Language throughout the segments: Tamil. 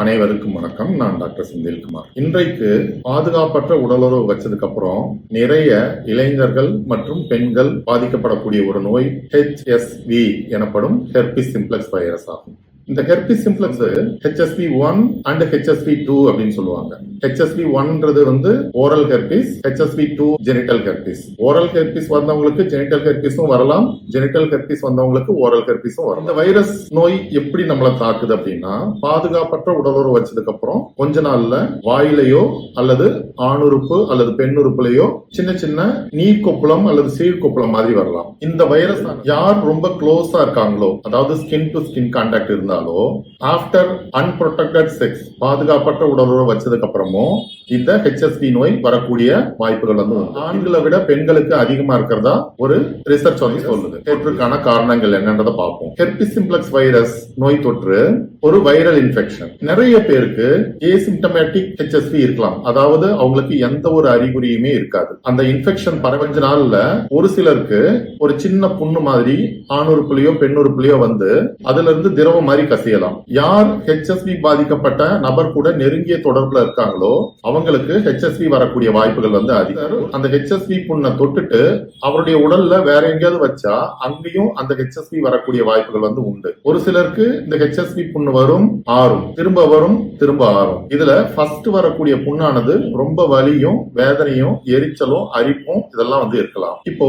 அனைவருக்கும் வணக்கம். நான் டாக்டர் செந்தில்குமார் இன்றைக்கு பாதுகாப்பற்ற உடலுறவு வச்சதுக்கு அப்புறம் நிறைய இளைஞர்கள் மற்றும் பெண்கள் பாதிக்கப்படக்கூடிய ஒரு நோய் ஹெச்எஸ்வி எனப்படும் ஹெர்பிஸ் சிம்ப்ளக்ஸ் வைரஸ் ஆகும். இந்த herpes simplex HSP one and HSP two அப்படின்னு சொல்லுவாங்க. ஹெச்எஸ்பி ஒன்றது வந்து oral herpes HSP two genital herpes oral herpes வந்தவங்களுக்கு ஜெனிட்டல் ஹெர்பிஸும் வரலாம் ஜெனிட்டல் ஹெர்பிஸ் வந்தவங்களுக்கு ஓரல் ஹெர்பிஸும் வரலாம். இந்த வைரஸ் நோய் எப்படி நம்மளை தாக்குது அப்படின்னா பாதுகாப்பற்ற உடலுறவு வச்சதுக்கு அப்புறம் கொஞ்ச நாள்ல வாயிலையோ அல்லது ஆணுறுப்பு அல்லது பெண்ணுறுப்புலையோ சின்ன சின்ன நீர் கொப்புளம் அல்லது சீழ் கொப்புளம் மாதிரி வரலாம். இந்த வைரஸ் யார் ரொம்ப க்ளோஸா இருக்காங்களோ அதாவது ஸ்கின் டு ஸ்கின் கான்டாக்ட் இருந்தாலோ ஆஃப்டர் அன்ப்ரொடெக்டட் செக்ஸ் பாதுகாப்பற்ற உடலுறவு வச்சதுக்கு அப்புறமும் இந்த ஹெச்எஸ்பி நோய் வரக்கூடிய வாய்ப்புகள் வந்து. ஆண்களை விட பெண்களுக்கு அதிகமா இருக்கிறதா ஒரு ரிசர்ச் வந்து சொல்லுது. தொற்றுக்கான காரணங்கள் என்னன்றதை பார்ப்போம். ஹெர்பிஸ் சிம்ப்ளக்ஸ் வைரஸ் நோய் தொற்று ஒரு வைரல் இன்ஃபெக்ஷன் நிறைய பேருக்கு ஏசிம்டமேட்டிக் ஹெச்எஸ்வி இருக்கலாம். அதாவது அவங்களுக்கு எந்த ஒரு அறிகுறியுமே இருக்காது. அந்த இன்ஃபெக்ஷன் பரவஞ்ச நாள்ல ஒரு சிலருக்கு ஒரு சின்ன புண்ணு மாதிரி ஆணுறுப்புலயோ பெண்ணுறுப்புலயோ வந்து அதுல இருந்து திரவம் மாதிரி கசியலாம். யார் ஹெச்எஸ்வி பாதிக்கப்பட்ட நபர் கூட நெருங்கிய தொடர்புல இருக்காங்களோ அவங்களுக்கு ஹெச்எஸ்வி வரக்கூடிய வாய்ப்புகள் வந்து அதிகம். அந்த ஹெச்எஸ்வி புண்ணை தொட்டுட்டு அவருடைய உடல்ல வேற எங்கேயாவது வச்சா அங்கேயும் அந்த ஹெச்எஸ்வி வரக்கூடிய வாய்ப்புகள் வந்து உண்டு. ஒரு சிலருக்கு இந்த ஹெச்எஸ்வி புண்ணு வரும் ஆறும். திரும்ப வரும் திரும்ப ஆறும். இதுல ஃபர்ஸ்ட் வரக்கூடிய புண்ணானது ரொம்ப வலியும் வேதனையும் எரிச்சலும் அரிப்பும் இதெல்லாம் வந்து இருக்கலாம். இப்போ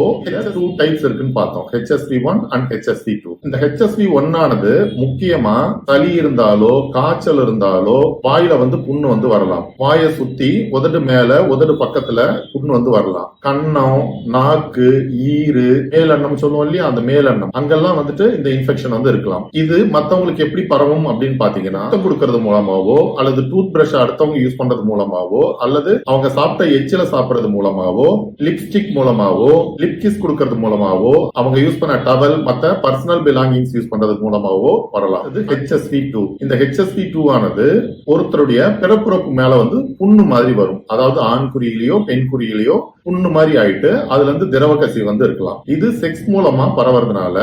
டூ டைப்ஸ் இருக்குன்னு பார்த்தோம். HSV one and HSV two இந்த ஹெச்எஸ்வி ஒன்னானது முக்கியமா சளி இருந்தாலோ காய்ச்சல் இருந்தாலோ வாயில வந்து புண்ணு வந்து வரலாம். வாயை சுத்தி உதடு மேல உதடு பக்கத்துல புண்ணு வந்து வரலாம். கன்னம் நாக்கு ஈறு மேலெண்ணம் சொல்லுவோம் இல்லையா? அந்த மேலெண்ணம். அங்கெல்லாம் வந்துட்டு இந்த இன்ஃபெக்ஷன் வந்து இருக்கலாம். இது மத்தவங்களுக்கு எப்படி பரவும் அப்படின்னு பாத்தீங்கன்னா ரத்தம் கொடுக்கறது மூலமாவோ அல்லது டூத் பிரஷ் அடுத்தவங்க யூஸ் பண்றது மூலமாவோ அல்லது அவங்க சாப்பிட்ட எச்சில சாப்பிடுறது மூலமாவோ லிப்ஸ்டிக் மூலமாவோ லிப் கிஸ் கொடுக்கறது மூலமாவோ அவங்க யூஸ் பண்ண டவல் மத்த பர்சனல் பிலாங்கிங்ஸ் யூஸ் பண்றது மூலமாவோ வரலாம். இது ஹெச்எஸ்வி டூ இந்த ஹெச்எஸ்வி டூ ஆனது ஒருத்தருடைய பிறப்புறப்பு மேல வந்து புண்ணு மாதிரி வரும். அதாவது ஆண் குறியிலையோ பெண் குறியிலையோ புண்ணு மாதிரி ஆயிட்டு அதுல இருந்து திரவ கசிவு வந்து இருக்கலாம். இது செக்ஸ் மூலமா பரவறதுனால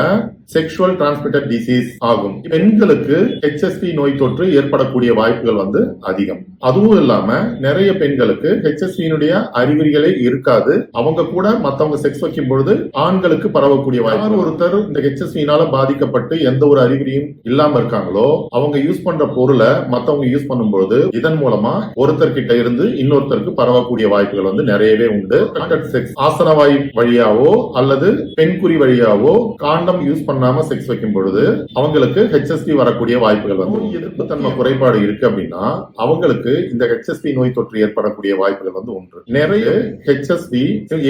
செக்ஷுவல் டிரான்ஸ்மிட்டட் டிசீஸ் ஆகும். பெண்களுக்கு ஹெச்எஸ்பி நோய் தொற்று ஏற்படக்கூடிய வாய்ப்புகள் வந்து அதிகம். அதுவும் இல்லாம நிறைய பெண்களுக்கு ஹெச்எஸ்பியினுடைய அறிகுறிகளே இருக்காது. அவங்க கூட மத்தவங்க செக்ஸ் வைக்கும் பொழுது ஆண்களுக்கு பரவக்கூடிய வாய்ப்பு. ஒருத்தர் இந்த ஹெச்எஸ்பினால பாதிக்கப்பட்டு எந்த ஒரு அறிகுறியும் இல்லாம இருக்காங்களோ அவங்க யூஸ் பண்ற பொருளை மத்தவங்க யூஸ் பண்ணும்போது இதன் மூலமா ஒருத்தர் கிட்ட இருந்து இன்னொருத்தருக்கு பரவக்கூடிய வாய்ப்புகள் வந்து நிறையவே உண்டு. செக்ஸ் ஆசனவாய் வழியாவோ அல்லது பெண்குறி வழியாவோ காண்டம் யூஸ் பண்ணாம செக்ஸ் வைக்கும் பொழுது அவங்களுக்கு ஹெச்எஸ்பி வரக்கூடிய வாய்ப்புகள் வந்து எதிர்ப்பு தன்மை குறைபாடு இருக்கு அப்படின்னா அவங்களுக்கு இந்த ஹெச்எஸ்பி நோய் தொற்று ஏற்படக்கூடிய வாய்ப்புகள் வந்து ஒன்று நிறைய ஹெச்எஸ்பி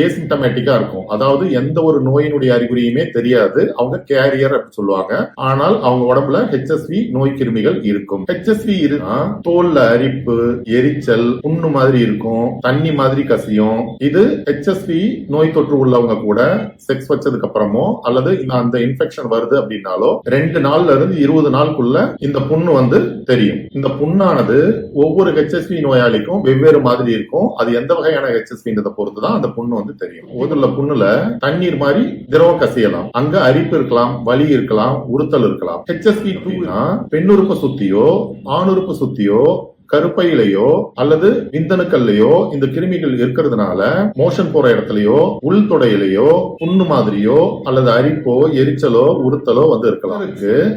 ஏசிம்டமேட்டிக்கா இருக்கும். அதாவது எந்த ஒரு நோயினுடைய அறிகுறியுமே தெரியாது. அவங்க கேரியர் அப்படின்னு சொல்லுவாங்க. ஆனால் அவங்க உடம்புல ஹெச்எஸ்வி நோய் கிருமிகள் இருக்கும். ஹெச்எஸ்வி இருந்தா தோல்ல அரிப்பு எரிச்சல் புண்ணு மாதிரி இருக்கும் தண்ணி மாதிரி கசியும். இது ஹெச்எஸ்வி நோய் தொற்று உள்ளவங்க கூட செக்ஸ் வச்சதுக்கு அப்புறமோ அல்லது இந்த- அந்த இன்ஃபெக்ஷன் வருது அப்படின்னாலோ ரெண்டு நாள்ல இருந்து இருபது நாளுக்குள்ள இந்த புண்ணு வந்து தெரியும். இந்த புண்ணானது ஒவ்வொரு ஹெச்எஸ்வி நோயாளிக்கும் வெவ்வேறு மாதிரி இருக்கும். அது எந்த வகையான ஹெச்எஸ்பின்றத பொறுத்து தான் அந்த புண்ணு வந்து தெரியும். ஒதுல புண்ணுல தண்ணீர் மாதிரி திரவம் கசியலாம். அங்க அரிப்பு இருக்கலாம் வலி இருக்கலாம் உறுத்தல் இருக்கலாம். ஹெச்எஸ்வி டூனா பெண்ணுறுப்பு சுத்தியோ ஆணுறுப்பு சுத்தியோ கருப்பையிலையோ அல்லது விந்தணுக்கள்லயோ இந்த கிருமிகள் இருக்கிறதுனால மோஷன் போற இடத்துலயோ உள் தொடையிலையோ புண்ணு மாதிரியோ அல்லது அரிப்போ எரிச்சலோ உறுத்தலோ வந்து இருக்கலாம்.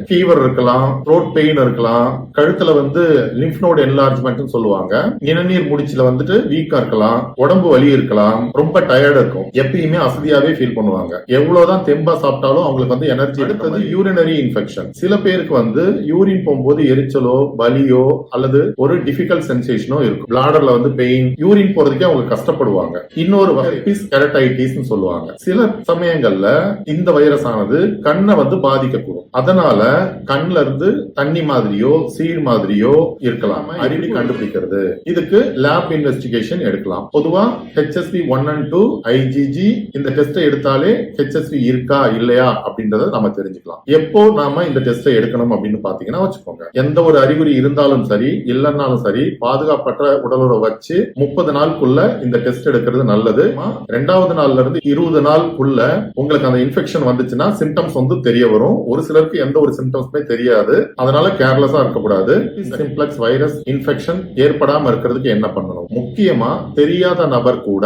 ஃபீவர் இருக்கலாம் த்ரோட் பெயின் இருக்கலாம். கழுத்துல வந்து லிம்ப் நோட் என்லார்ஜ்மெண்ட் சொல்லுவாங்க. இனநீர் முடிச்சுல வந்துட்டு வீக்கா இருக்கலாம் உடம்பு வலி இருக்கலாம் ரொம்ப டயர்ட் இருக்கும். எப்பயுமே அசதியாவே ஃபீல் பண்ணுவாங்க. எவ்வளவுதான் தெம்பா சாப்பிட்டாலும் அவங்களுக்கு வந்து எனர்ஜி அடுத்தது யூரினரி இன்ஃபெக்ஷன் சில பேருக்கு வந்து யூரின் போகும்போது எரிச்சலோ வலியோ அல்லது ஒரு டிஃபிகல்ட் சென்சேஷனும் இருக்கும். பிளாடர்ல வந்து பெயின் யூரின் போறதுக்கே அவங்க கஷ்டப்படுவாங்க. இன்னொரு வகை கெரடைட்டிஸ் சொல்லுவாங்க. சில சமயங்கள்ல இந்த வைரஸ் ஆனது கண்ணை வந்து பாதிக்கக்கூடும். அதனால கண்ல இருந்து தண்ணி மாதிரியோ சீர் மாதிரியோ இருக்கலாம். அறிவி கண்டுபிடிக்கிறது. இதுக்கு லேப் இன்வெஸ்டிகேஷன் எடுக்கலாம். பொதுவா HSV one and two IgG இந்த டெஸ்ட்டை எடுத்தாலே ஹெச்எஸ்பி இருக்கா இல்லையா அப்படின்றத நம்ம தெரிஞ்சுக்கலாம். எப்போ நாம இந்த டெஸ்ட்டை எடுக்கணும் அப்படின்னு பாத்தீங்கன்னா வச்சுக்கோங்க. எந்த ஒரு அறிகுறி இருந்தாலும் சரி இல்லைன்னாலும் இருந்தாலும் சரி பாதுகாப்பற்ற உடலுறவு வச்சு முப்பது நாளுக்குள்ள இந்த டெஸ்ட் எடுக்கிறது நல்லது. ரெண்டாவது நாள்ல இருந்து இருபது நாளுக்குள்ள உங்களுக்கு அந்த இன்ஃபெக்ஷன் வந்துச்சுன்னா சிம்டம்ஸ் வந்து தெரிய வரும். ஒரு சிலருக்கு எந்த ஒரு சிம்டம்ஸுமே தெரியாது. அதனால கேர்லெஸ்ஸா இருக்கக்கூடாது. சிம்ப்ளெக்ஸ் வைரஸ் இன்ஃபெக்ஷன் ஏற்படாம இருக்கிறதுக்கு என்ன பண்ணணும்? முக்கியமா தெரியாத நபர் கூட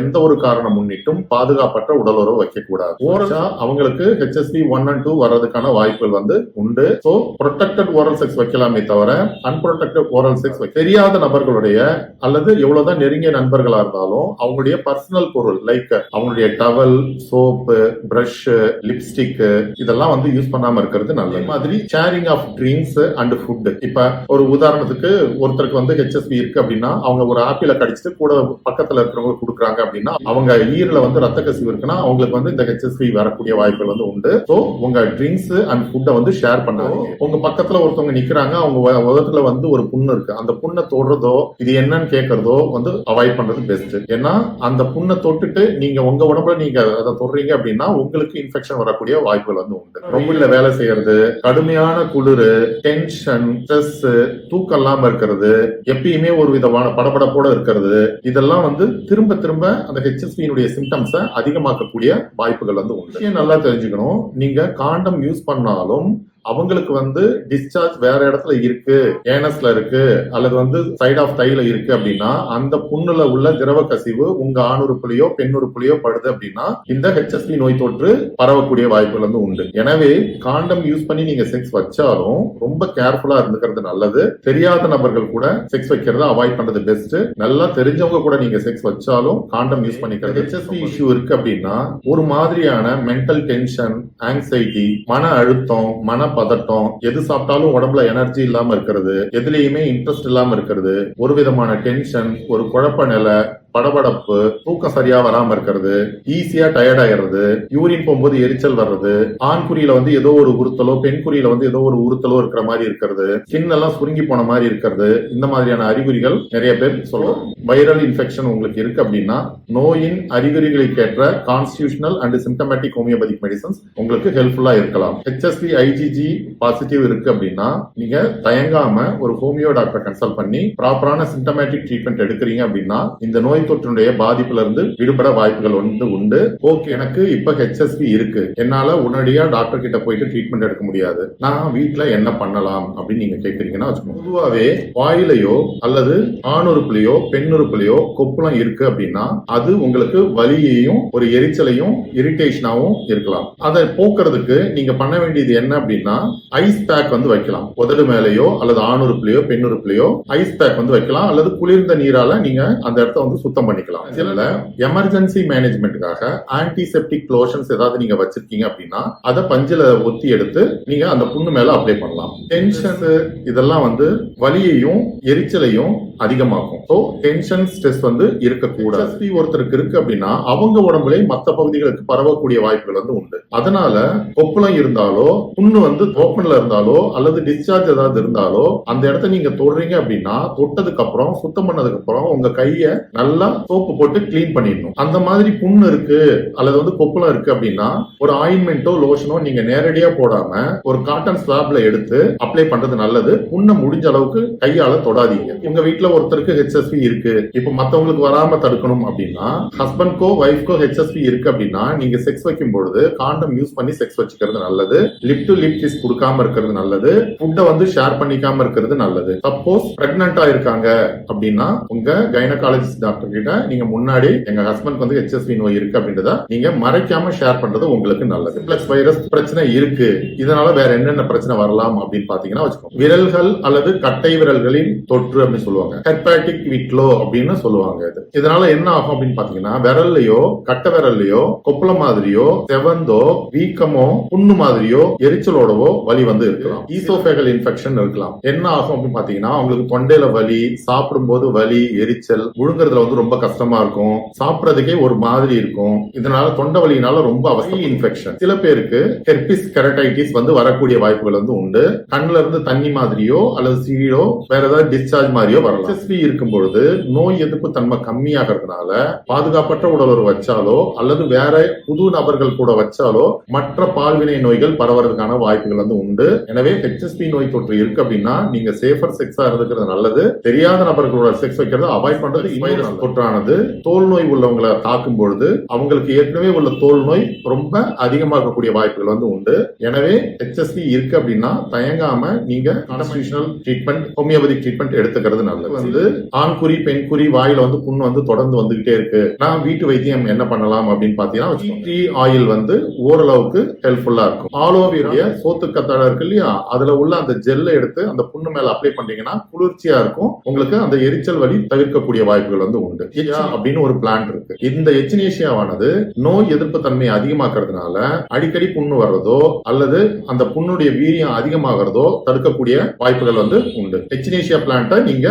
எந்த ஒரு காரணம் முன்னிட்டும் பாதுகாப்பற்ற உடலுறவு வைக்க கூடாது ஓரச்சா அவங்களுக்கு ஹெச்எஸ்பி ஒன் அண்ட் டூ வர்றதுக்கான வாய்ப்புகள் வந்து உண்டு. சோ ப்ரொடெக்டட் ஓரல் செக்ஸ் வைக்கலாமே தவிர அன்ப்ரொடெக்டட் ஓரல் செக்ஸ் தெரியாத நபர்களுடைய அல்லது எவ்வளவுதான் நெருங்கிய நண்பர்களா இருந்தாலும் அவங்களுடைய பர்சனல் பொருள் லைக் அவங்களுடைய டவல் சோப்பு பிரஷ் லிப்ஸ்டிக் இதெல்லாம் வந்து யூஸ் பண்ணாம இருக்கிறது நல்ல மாதிரி sharing of drinks and food இப்ப ஒரு உதாரணத்துக்கு ஒருத்தருக்கு வந்து ஹெச்எஸ்பி இருக்கு அப்படின்னா அவங்க ஒரு ஆப்பிள கடிச்சிட்டு கூட பக்கத்துல இருக்கிறவங்க கொடுக்குறாங்க அப்படின்னா அவங்க ஈரல வந்து ரத்த கசிவு இருக்குன்னா அவங்களுக்கு வந்து இந்த ஹெச்எஸ்பி வரக்கூடிய வாய்ப்புகள் வந்து உண்டு. ஸோ உங்க ட்ரிங்க்ஸ் அண்ட் ஃபுட்டை வந்து ஷேர் பண்ணாங்க உங்க பக்கத்துல ஒருத்தவங்க நிக்கிறாங்க அவங்க உ- உதட்டுல வந்து ஒரு புண்ணு இருக்கு. அந்த புண்ணை தொடுறதோ இது என்னன்னு கேட்கறதோ வந்து அவாய்ட் பண்றது பெஸ்ட் ஏன்னா அந்த புண்ணை தொட்டுட்டு நீங்க உங்க உடம்புல நீங்க அதை தொடுறீங்க அப்படின்னா உங்களுக்கு இன்ஃபெக்ஷன் வரக்கூடிய வாய்ப்புகள் வந்து உண்டு. ரொம்ப வேலை செய்யறது கடுமையான குளிர் டென்ஷன் ஸ்ட்ரெஸ் தூக்கம் இல்லாம இருக்கிறது எப்பயுமே ஒரு விதமான படபடப்போட இருக்கிறது இதெல்லாம் வந்து திரும்ப திரும்ப அந்த ஹெச்எஸ்பியினுடைய சிம்டம்ஸை அதிகமாக்கக்கூடிய வாய்ப்புகள் வந்து உண்டு. நல்லா தெரிஞ்சுக்கணும். நீங்க காண்டம் யூஸ் பண்ணாலும் அவங்களுக்கு வந்து டிஸ்சார்ஜ் வேற இடத்துல இருக்கு ஏனஸ்ல இருக்கு அல்லது வந்து சைட் ஆஃப் தைல இருக்கு அப்படின்னா அந்த புண்ணுல உள்ள திரவ கசிவு உங்க ஆணுறுப்புலையோ பெண்ணுறுப்புலையோ படுது அப்படின்னா இந்த ஹெச்எஸ்பி நோய் தொற்று பரவக்கூடிய வாய்ப்புகள் வந்து உண்டு. எனவே காண்டம் யூஸ் பண்ணி நீங்க செக்ஸ் வச்சாலும் ரொம்ப கேர்ஃபுல்லா இருந்துக்கிறது நல்லது. தெரியாத நபர்கள் கூட செக்ஸ் வைக்கிறத அவாய்ட் பண்றது பெஸ்ட் நல்லா தெரிஞ்சவங்க கூட நீங்க செக்ஸ் வச்சாலும் காண்டம் யூஸ் பண்ணிக்கிறது ஹெச்எஸ்பி இஷ்யூ இருக்கு அப்படின்னா ஒரு மாதிரியான மென்டல் டென்ஷன் ஆங்ஸைட்டி மன அழுத்தம் மன பதட்டம் எது சாப்பிட்டாலும் உடம்புல எனர்ஜி இல்லாம இருக்கிறது எதுலயுமே இன்ட்ரெஸ்ட் இல்லாம இருக்கிறது ஒரு விதமான டென்ஷன் ஒரு குழப்ப நிலை படபடப்பு தூக்கம் சரியா வராம இருக்கிறது ஈஸியா டயர்ட் ஆயிடுறது யூரின் போகும்போது எரிச்சல் வர்றது ஆண் குறியில வந்து ஏதோ ஒரு உறுத்தலோ பெண் குறியில வந்து ஏதோ ஒரு உறுத்தலோ இருக்கிற மாதிரி இருக்கிறது ஸ்கின் எல்லாம் சுருங்கி போன மாதிரி இருக்கிறது இந்த மாதிரியான அறிகுறிகள் நிறைய பேர் சொல்லும் வைரல் இன்ஃபெக்ஷன் உங்களுக்கு இருக்கு அப்படின்னா நோயின் அறிகுறிகளுக்கேற்ற constitutional and symptomatic homeopathic medicines உங்களுக்கு ஹெல்ப்ஃபுல்லா இருக்கலாம். ஹெச்எஸ்பி ஐஜிஜி பாசிட்டிவ் இருக்கு அப்படின்னா நீங்க தயங்காம ஒரு ஹோமியோ டாக்டர் கன்சல்ட் பண்ணி ப்ராப்பரான சிம்டமேட்டிக் ட்ரீட்மெண்ட் எடுக்கிறீங்க அப்படின்னா இந்த நோய் தொற்றுடைய பாதிப்புல இருந்து விடுபட வாய்ப்புகள் வந்து உண்டு. ஓகே எனக்கு இப்ப ஹெச்எஸ்பி இருக்கு. என்னால உடனடியா டாக்டர் கிட்ட போயிட்டு ட்ரீட்மெண்ட் எடுக்க முடியாது. நான் வீட்டுல என்ன பண்ணலாம் அப்படின்னு நீங்க கேக்குறீங்கன்னா பொதுவாகவே பொதுவாவே வாயிலையோ அல்லது ஆணுறுப்புலையோ பெண்ணுறுப்புலையோ கொப்புளம் இருக்கு அப்படின்னா அது உங்களுக்கு வலியையும் ஒரு எரிச்சலையும் இரிட்டேஷனாவும் இருக்கலாம். அதை போக்குறதுக்கு நீங்க பண்ண வேண்டியது என்ன அப்படின்னா ஐஸ் பேக் வந்து வைக்கலாம். உதடு மேலேயோ அல்லது ஆணுறுப்புலையோ பெண்ணுறுப்புலையோ ஐஸ் பேக் வந்து வைக்கலாம். அல்லது குளிர்ந்த நீரால நீங்க அந்த இடத்த வந்து சுத்தம் பண்ணிக்கலாம். இதுல எமர்ஜென்சி மேனேஜ்மெண்ட்டுக்காக ஆன்டிசெப்டிக் லோஷன்ஸ் ஏதாவது நீங்க வச்சிருக்கீங்க அப்படின்னா அதை பஞ்சில ஒத்தி எடுத்து நீங்க அந்த புண்ணு மேல அப்ளை பண்ணலாம். டென்ஷன் இதெல்லாம் வந்து வலியையும் எரிச்சலையும் அதிகமாக்கும். ஸோ டென்ஷன் ஸ்ட்ரெஸ் வந்து இருக்கக்கூடாது. ஒருத்தருக்கு இருக்கு அப்படின்னா அவங்க உடம்புல மத்த பகுதிகளுக்கு பரவக்கூடிய வாய்ப்புகள் வந்து உண்டு. அதனால கொப்பளம் இருந்தாலோ புண்ணு வந்து ஓப்பன்ல இருந்தாலோ அல்லது டிஸ்சார்ஜ் ஏதாவது இருந்தாலோ அந்த இடத்த நீங்க தொடுறீங்க அப்படின்னா தொட்டதுக்கு அப்புறம் சுத்தம் பண்ணதுக்கு அப்புறம் உங்க கைய நல்லா சோப்பு போட்டு க்ளீன் பண்ணிடணும். அந்த மாதிரி புண்ணு இருக்கு அல்லது வந்து கொப்பளம் இருக்கு அப்படின்னா ஒரு ஆயின்மெண்ட்டோ லோஷனோ நீங்க நேரடியா போடாம ஒரு காட்டன் ஸ்லாப்ல எடுத்து அப்ளை பண்றது நல்லது. புண்ணை முடிஞ்ச அளவுக்கு கையால தொடாதீங்க. உங்க வீட்டுல ஒருத்தருக்கு ஹெச்எஸ்பி இருக்கு. இப்ப மத்தவங்களுக்கு வராம தடுக்கணும் அப்படின்னா ஹஸ்பண்ட்கோ ஒய்ஃப்கோ ஹெச்எஸ்பி இருக்கு அப்படின்னா நீங்க செக்ஸ் வைக்கும் பொழுது காண்டம் யூஸ் பண்ணி செக்ஸ் வச்சுக்கிறது நல்லது. லிப் டு லிப் கிஸ் கொடுக்காம இருக்கிறது நல்லது. ஃபுட்டை வந்து ஷேர் பண்ணிக்காம இருக்கிறது நல்லது. சப்போஸ் பிரெக்னண்டா இருக்காங்க அப்படின்னா உங்க கைனகாலஜிஸ்ட் டாக்டர் கிட்ட நீங்க முன்னாடி எங்க ஹஸ்பண்ட் வந்து ஹெச்எஸ்பி நோய் இருக்கு அப்படின்றத நீங்க மறைக்காம ஷேர் பண்றது உங்களுக்கு நல்லது. பிளஸ் வைரஸ் பிரச்சனை இருக்கு. இதனால வேற என்னென்ன பிரச்சனை வரலாம் அப்படின்னு பாத்தீங்கன்னா வச்சுக்கோங்க விரல்கள் அல்லது கட்டை விரல்களின் தொற்று அப்படின்னு சொல்லுவாங்க. ஹெர்பாட்டிக் விட்லோ அப்படின்னு சொல்லுவாங்க இது. இதனால என்ன ஆகும் அப்படின்னு பாத்தீங்கன்னா விரல்லையோ கட்டை விரல்லையோ கொப்பளம் மாதிரியோ செவந்தோ வீக்கமோ புண்ணு மாதிரியோ எரிச்சலோடவோ வலி வந்து இருக்கலாம். ஈசோபேகல் இன்ஃபெக்ஷன் இருக்கலாம். என்ன ஆகும் அப்படின்னு பாத்தீங்கன்னா அவங்களுக்கு தொண்டையில வலி சாப்பிடும்போது வலி எரிச்சல் முழுங்குறதுல வந்து போது ரொம்ப கஷ்டமா இருக்கும். சாப்பிடறதுக்கே ஒரு மாதிரி இருக்கும். இதனால தொண்டை வலியினால ரொம்ப அவசியம் இன்ஃபெக்ஷன் சில பேருக்கு ஹெர்பிஸ் கெரடைட்டிஸ் வந்து வரக்கூடிய வாய்ப்புகள் வந்து உண்டு. கண்ணுல இருந்து தண்ணி மாதிரியோ அல்லது சீழோ வேற ஏதாவது டிஸ்சார்ஜ் மாதிரியோ வரலாம். எஸ்எஸ்பி இருக்கும் பொழுது நோய் எதிர்ப்பு தன்மை கம்மியாகிறதுனால பாதுகாப்பற்ற உடலுறவு வச்சாலோ அல்லது வேற புது நபர்கள் கூட வச்சாலோ மற்ற பால்வினை நோய்கள் பரவறதுக்கான வாய்ப்புகள் வந்து உண்டு. எனவே ஹெச்எஸ்பி நோய் தொற்று இருக்கு அப்படின்னா நீங்க சேஃபர் செக்ஸா இருந்துக்கிறது நல்லது. தெரியாத நபர்களோட செக்ஸ் வைக்கிறத அவாய்ட் பண்றது வைரஸ் தொற்றானது தோல் நோய் உள்ளவங்களை தாக்கும் பொழுது அவங்களுக்கு ஏற்கனவே உள்ள தோல் நோய் ரொம்ப அதிகமாக இருக்கக்கூடிய வாய்ப்புகள் வந்து உண்டு. எனவே ஹெச்எஸ்பி இருக்கு அப்படின்னா தயங்காம நீங்க கான்ஸ்டியூஷனல் ட்ரீட்மெண்ட் ஹோமியோபதி ட்ரீட்மெண்ட் எடுத்துக்கிறது நல்லது. வந்து ஆண்குறி பெண்குறி வாயில வந்து புண்ணு வந்து தொடர்ந்து வந்துகிட்டே இருக்கு. நான் வீட்டு வைத்தியம் என்ன பண்ணலாம் அப்படின்னு பாத்தீங்கன்னா டீ ஆயில் வந்து ஓரளவுக்கு ஹெல்ப்ஃபுல்லா இருக்கும். ஆலோவியுடைய சோத்து கத்தாழை இருக்கு இல்லையா? அதுல உள்ள அந்த ஜெல்லை எடுத்து அந்த புண்ணு மேல அப்ளை பண்ணீங்கன்னா குளிர்ச்சியா இருக்கும். உங்களுக்கு அந்த எரிச்சல் வழி தவிர்க்கக்கூடிய வாய்ப்புகள் வந்து உண்டு. எச்சியா அப்படின்னு ஒரு பிளான்ட் இருக்கு. இந்த எச்சினேஷியாவானது நோய் எதிர்ப்பு தன்மையை அதிகமாக்குறதுனால அடிக்கடி புண்ணு வர்றதோ அல்லது அந்த புண்ணுடைய வீரியம் அதிகமாகிறதோ தடுக்கக்கூடிய வாய்ப்புகள் வந்து உண்டு. எச்சினேஷியா பிளான்ட்டை நீங்க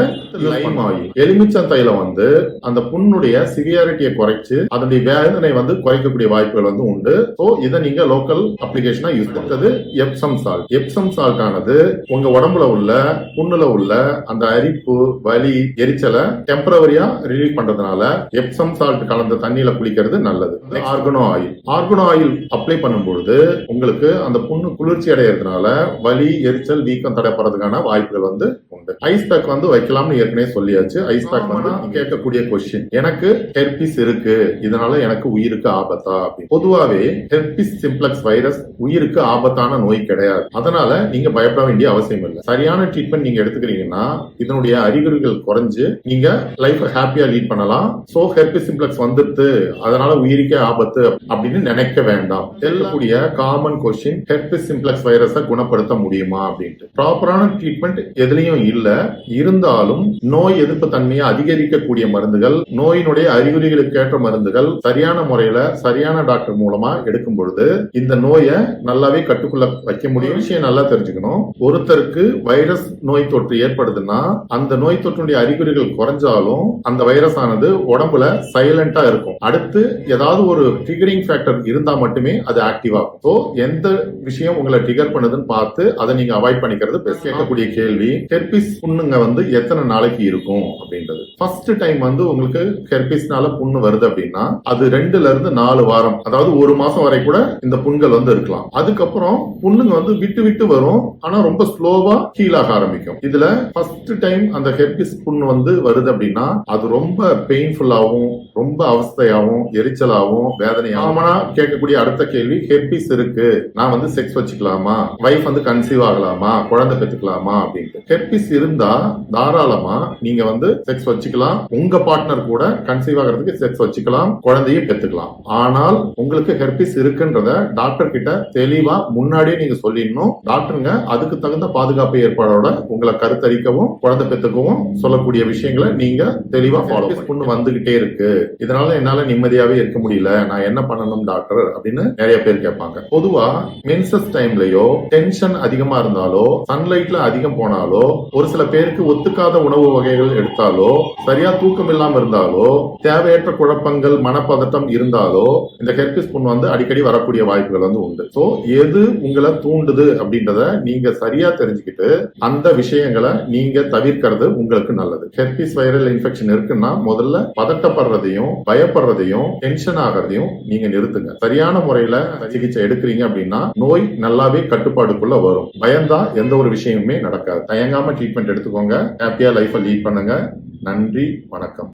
லைம் ஆயில் எலுமிச்சம் தைலம் வந்து அந்த புண்ணுடைய சிவியாரிட்டியை குறைச்சு அதனுடைய வேதனை வந்து குறைக்கக்கூடிய வாய்ப்புகள் வந்து உண்டு. சோ இதை நீங்க லோக்கல் அப்ளிகேஷனா யூஸ் பண்றது எப்சம் சால்ட் எப்சம் சால்ட் ஆனது உங்க உடம்புல உள்ள புண்ணுல உள்ள அந்த அரிப்பு வலி எரிச்சலை டெம்பரவரியா பண்றதுனால எப்சம் சால்ட் கலந்த தண்ணியில குளிக்கிறது நல்லது. Oregano oil oregano oil apply பண்ணும்பொழுது உங்களுக்கு அந்த புண்ணு குளிர்ச்சி அடையிறதுனால வலி எரிச்சல் வீக்கம் தடைப்படுறதுக்கான வாய்ப்புகள் வந்து உண்டு. ஐஸ் பேக் வந்து வைக்கலாம்னு ஏற்கனவே சொல்லியாச்சு. ஐஸ் பேக் வந்து கேட்கக்கூடிய கொஸ்டின் எனக்கு ஹெர்பிஸ் இருக்கு. இதனால எனக்கு உயிருக்கு ஆபத்தா அப்படின்னு. பொதுவாவே ஹெர்பிஸ் சிம்ப்ளக்ஸ் வைரஸ் உயிருக்கு ஆபத்தான நோய் கிடையாது. அதனால நீங்க பயப்பட வேண்டிய அவசியம் இல்லை. சரியான ட்ரீட்மெண்ட் நீங்க எடுத்துக்கிறீங்கன்னா இதனுடைய அறிகுறிகள் குறைஞ்சு நீங்க லைஃப் ஹாப்பியா லீட் பண்ணலாம். சோ ஹெர்பி சிம்ப்ளெக்ஸ் வந்துடுது அதனால உயிருக்கே ஆபத்து அப்படின்னு நினைக்க வேண்டாம். செல்லக்கூடிய காமன் கொஸ்டின் ஹெர்பிஸ் சிம்ப்ளெக்ஸ் வைரஸை குணப்படுத்த முடியுமா அப்படின்ட்டு. ப்ராப்பரான ட்ரீட்மெண்ட் எதுலையும் இல்ல. இருந்தாலும் நோய் எதிர்ப்பு தன்மையை அதிகரிக்கக்கூடிய மருந்துகள் நோயினுடைய அறிகுறிகளுக்கு ஏற்ற மருந்துகள் சரியான முறையில சரியான டாக்டர் மூலமா எடுக்கும் பொழுது இந்த நோயை நல்லாவே கட்டுக்குள்ள வைக்க முடியும். விஷயம் நல்லா தெரிஞ்சுக்கணும். ஒருத்தருக்கு வைரஸ் நோய் தொற்று ஏற்படுதுன்னா அந்த நோய் தொற்றுடைய அறிகுறிகள் குறைஞ்சாலும் அந்த வைரஸ் ஆனது உடம்புல சைலண்டா இருக்கும். அடுத்து ஏதாவது ஒரு ட்ரிகரிங் ஃபேக்டர் இருந்தா மட்டுமே அது ஆக்டிவ் ஆகும். ஸோ எந்த விஷயம் உங்களை ட்ரிகர் பண்ணுதுன்னு பார்த்து அதை நீங்க அவாய்ட் பண்ணிக்கிறது best. கேட்கக்கூடிய கேள்வி ஹெர்பிஸ் புண்ணுங்க வந்து எத்தனை நாளைக்கு இருக்கும் அப்படின்றது. ஃபர்ஸ்ட் டைம் வந்து உங்களுக்கு ஹெர்பிஸ்னால புண்ணு வருது அப்படின்னா அது ரெண்டுல இருந்து நாலு வாரம் அதாவது ஒரு மாசம் வரை கூட இந்த புண்கள் வந்து இருக்கலாம். அதுக்கப்புறம் புண்ணுங்க வந்து விட்டு விட்டு வரும் ஆனா ரொம்ப ஸ்லோவா ஹீல் ஆக ஆரம்பிக்கும். இதுல ஃபர்ஸ்ட் டைம் அந்த ஹெர்பிஸ் புண்ணு வந்து வருது அப்படின்னா அது ரொம்ப பெயின்ஃபுல்லாகவும் ரொம்ப அவஸ்தையாகவும் எரிச்சலாகவும் வேதனையாவும். காமனா கேட்கக்கூடிய அடுத்த கேள்வி ஹெர்பிஸ் இருக்கு. நான் வந்து செக்ஸ் வச்சுக்கலாமா? வைஃப் வந்து கன்சீவ் ஆகலாமா? குழந்தை பெற்றுக்கலாமா? அப்படின்ட்டு. ஹெர்பிஸ் இருந்தா தாராளமா நீங்க வந்து செக்ஸ் வச்சுக்கலாம். உங்க பார்ட்னர் கூட கன்சீவ் ஆகிறதுக்கு செக்ஸ் வச்சுக்கலாம். குழந்தையும் பெற்றுக்கலாம். ஆனால் உங்களுக்கு ஹெர்பிஸ் இருக்குன்றத டாக்டர் கிட்ட தெளிவா முன்னாடியே நீங்க சொல்லிடணும். டாக்டருங்க அதுக்கு தகுந்த பாதுகாப்பு ஏற்பாடோட உங்களை கருத்தரிக்கவும் குழந்தை பெற்றுக்கவும் சொல்லக்கூடிய விஷயங்களை நீங்க தெளிவா ஃபாலோ புண்ணு வந்துகிட்டே இருக்கு. இதனால என்னால நிம்மதியாவே இருக்க முடியல. நான் என்ன பண்ணணும் டாக்டர் அப்படின்னு நிறைய பேர் கேட்பாங்க. பொதுவா மென்சஸ் டைம்லயோ டென்ஷன் அதிகமா இருந்தாலோ சன்லைட்ல அதிகம் போனாலோ ஒரு சில பேருக்கு ஒத்துக்காத உணவு வகைகள் எடுத்தாலோ சரியா தூக்கம் இல்லாம இருந்தாலோ தேவையற்ற குழப்பங்கள் மனப்பதட்டம் இருந்தாலோ இந்த ஹெர்பிஸ் புண் வந்து அடிக்கடி வரக்கூடிய வாய்ப்புகள் வந்து உண்டு. சோ எது உங்களை தூண்டுது அப்படின்றத நீங்க சரியா தெரிஞ்சுக்கிட்டு அந்த விஷயங்களை நீங்க தவிர்க்கிறது உங்களுக்கு நல்லது. ஹெர்பிஸ் வைரல் இன்ஃபெக்ஷன் இருக்குன்னா முதல்ல பதட்டப்படுறதையும் பயப்படுறதையும் டென்ஷன் ஆகிறதையும் நீங்க நிறுத்துங்க. சரியான முறையில சிகிச்சை எடுக்கிறீங்க அப்படின்னா நோய் நல்லாவே கட்டுப்பாடுக்குள்ள வரும். பயந்தா எந்த ஒரு விஷயமுமே நடக்காது. தயங்காம ட்ரீட்மெண்ட் எடுத்துக்கோங்க. ஹாப்பியா லைஃபை லீட் பண்ணுங்க. நன்றி வணக்கம்.